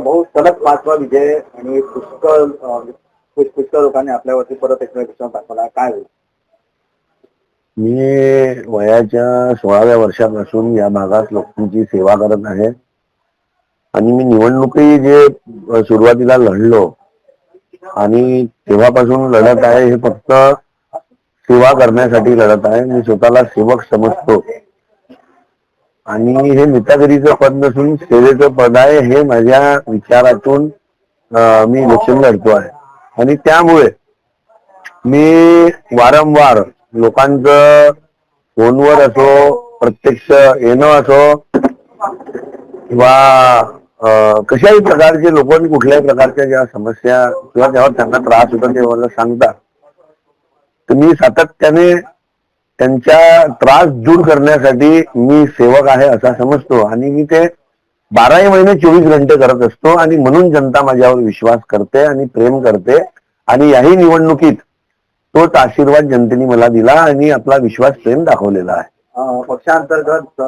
भाऊ सलग पाचवा विजय आणि पुष्कळ पुष्कळ लोकांनी आपल्यावरती परत एकदा विश्वास दाखवला. काय होईल? मी वयाच्या सोळाव्या वर्षापासून या भागात लोकांची सेवा करत आहे. आणि मी निवडणुकी जे सुरुवातीला लढलो आणि तेव्हापासून लढत आहे हे फक्त सेवा करण्यासाठी लढत आहे. मी स्वतःला सेवक समजतो. आणि हे नेतागिरीचं पद नसून सेवेचं पद आहे हे माझ्या विचारातून मी इलेक्शन लढतो आहे. आणि त्यामुळे मी वारंवार लोकांचं फोनवर असो प्रत्यक्ष येणं असो किंवा कशाही प्रकारचे लोक कुठल्याही प्रकारच्या ज्या समस्या किंवा जेव्हा त्यांना त्रास होतो तेव्हा मला सांगतात. तर मी सातत्याने त्यांच्या त्रास दूर करण्यासाठी मी सेवक आहे असा समजतो. आणि मी ते बाराही महिने चोवीस घंटे करत असतो आणि म्हणून जनता माझ्यावर विश्वास करते आणि प्रेम करते. आणि याही निवडणुकीत तोच आशीर्वाद जनतेने मला दिला आणि आपला विश्वास प्रेम दाखवलेला आहे. पक्षांतर्गत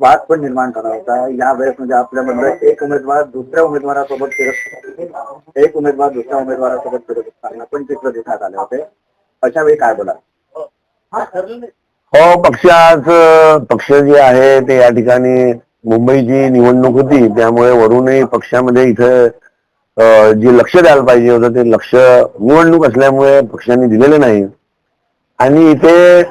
वाद पण निर्माण झाला होता. या वेळेस म्हणजे आपल्यामध्ये एक उमेदवार दुसऱ्या उमेदवारासोबत फिरत एक उमेदवार दुसऱ्या उमेदवारासोबत फिरत असताना पण चित्र दिसण्यात आले होते. अशा वेळी काय बोला हो पक्षाच पक्ष जे आहे ते या ठिकाणी मुंबईची निवडणूक होती. त्यामुळे वरूनही पक्षामध्ये इथं जे लक्ष द्यायला पाहिजे होतं ते लक्ष निवडणूक असल्यामुळे पक्षांनी दिलेलं नाही. आणि इथे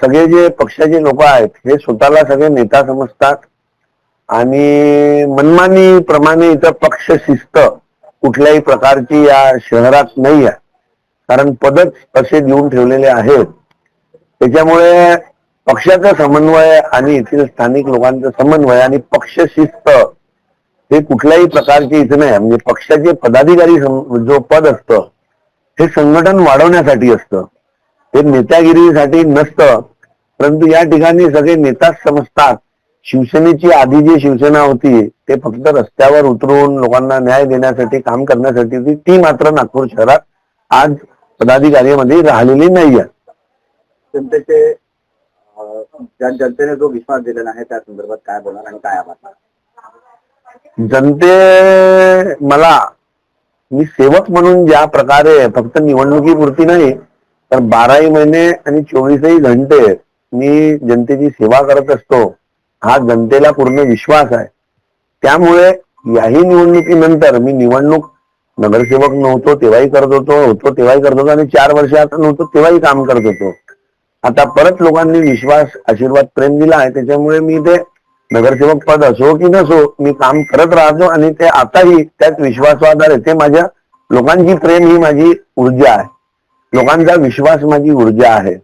सगळे जे पक्षाचे लोक आहेत हे स्वतःला सगळे नेता समजतात. आणि मनमानी प्रमाणे इथं पक्ष शिस्त कुठल्याही प्रकारची या शहरात नाही आहे कारण पदच असे देऊन ठेवलेले आहेत त्याच्यामुळे पक्षाचा समन्वय आणि येथील स्थानिक लोकांचा समन्वय आणि पक्ष शिस्त हे कुठल्याही प्रकारचे इथे नाही. म्हणजे पक्षाचे पदाधिकारी जो पद असतं हे संघटन वाढवण्यासाठी असतं. हे नेत्यागिरीसाठी नसतं. परंतु या ठिकाणी सगळे नेताच समजतात. शिवसेनेची आधी जी शिवसेना होती ते फक्त रस्त्यावर उतरून लोकांना न्याय देण्यासाठी काम करण्यासाठी होती. ती मात्र नागपूर शहरात आज पदाधिकारीमध्ये राहिलेली नाही आहे जनतेचे जनतेने जो विश्वास दिलेला आहे त्या संदर्भात काय बोलणार आणि काय आवाज जनते मला मी सेवक म्हणून ज्या प्रकारे फक्त निवडणुकीपुरती नाही तर बाराही महिने आणि चोवीसही घंटे मी जनतेची सेवा करत असतो. हा जनतेला पूर्ण विश्वास आहे. त्यामुळे याही निवडणुकीनंतर मी निवडणूक नगरसेवक नव्हतो तेव्हाही करत होतो होतो तेव्हाही करत होतो आणि चार वर्ष आता नव्हतो तेव्हाही काम करत होतो. आता परत लोकांनी विश्वास आशीर्वाद प्रेम दिला आहे त्याच्यामुळे मी ते नगरसेवक पद असो की नसो मी काम करत राहतो आणि ते आताही त्यात विश्वासाधार आहे ते माझ्या लोकांची प्रेम ही माझी ऊर्जा आहे. लोकांचा विश्वास माझी ऊर्जा आहे.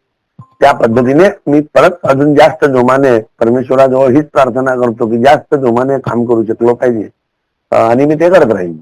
त्या पद्धतीने मी परत अजून जास्त जोमाने परमेश्वराजवळ हीच प्रार्थना करतो की जास्त जोमाने काम करू शकलो पाहिजे. आणि मी ते करत राहीन.